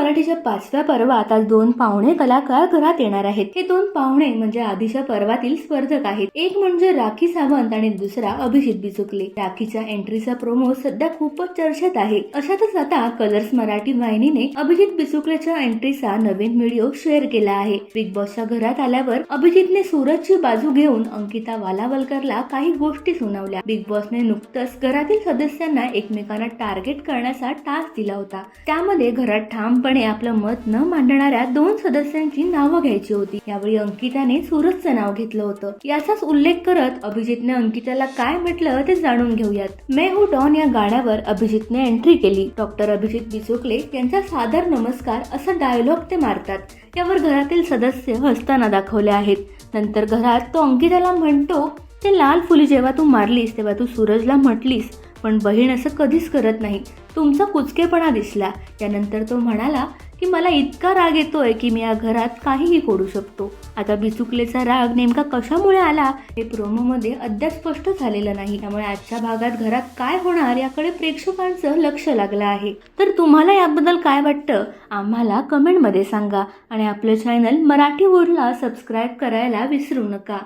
मराठीच्या पाचव्या पर्वात आज दोन पाहुणे कलाकार घरात येणार आहेत. हे दोन पाहुणे म्हणजे आधीच्या पर्वातील स्पर्धक आहेत. एक म्हणजे राखी सावंत आणि दुसरा अभिजित बिचुकले. राखीच्या एंट्रीचा प्रोमो सध्या खूपच चर्चेत आहे. अशातच आता कलर्स मराठी वाहिनीने अभिजित बिचुकलेच्या एंट्रीचा नवीन व्हिडिओ शेअर केला आहे. बिग बॉसच्या घरात आल्यावर अभिजितने सूरजची बाजू घेऊन अंकिता वालावलकरला काही गोष्टी सुनावल्या. बिग बॉसने नुकतंच घरातील सदस्यांना एकमेकांना टार्गेट करण्याचा टास्क दिला होता. त्यामध्ये घरात ठामपणे आपलं मत न मांडणाऱ्या दोन सदस्यांची नावं घ्यायची होती. यावेळी अंकिताने सूरजचं नाव घेतलं होतं. याचाच उल्लेख करत अभिजितने अंकिताला काय म्हटलं ते जाणून घेऊयात. मे हू डॉन या गाण्यावर अभिजितने एंट्री केली. डॉक्टर अभिजित बिचोकले यांचा सादर नमस्कार असा डायलॉग ते मारतात. यावर घरातील सदस्य हसताना दाखवले आहेत. नंतर घरात तो अंकिताला म्हणतो ते लाल फुली जेव्हा तू मारलीस तेव्हा तू सूरजला म्हटलीस पण बहीण असं कधीच करत नाही. तुमचा कुचकेपणा दिसला. त्यानंतर तो म्हणाला की मला इतका राग येतोय की मी या घरात काहीही करू शकतो. आता बिचुकलेचा राग नेमका कशामुळे आला हे प्रोमोमध्ये अद्याप स्पष्ट झालेलं नाही. त्यामुळे आजच्या भागात घरात काय होणार याकडे प्रेक्षकांचं लक्ष लागलं आहे. तर तुम्हाला याबद्दल काय वाटतं? आम्हाला कमेंटमध्ये सांगा आणि आपलं चॅनल मराठी वूडला सबस्क्राईब करायला विसरू नका.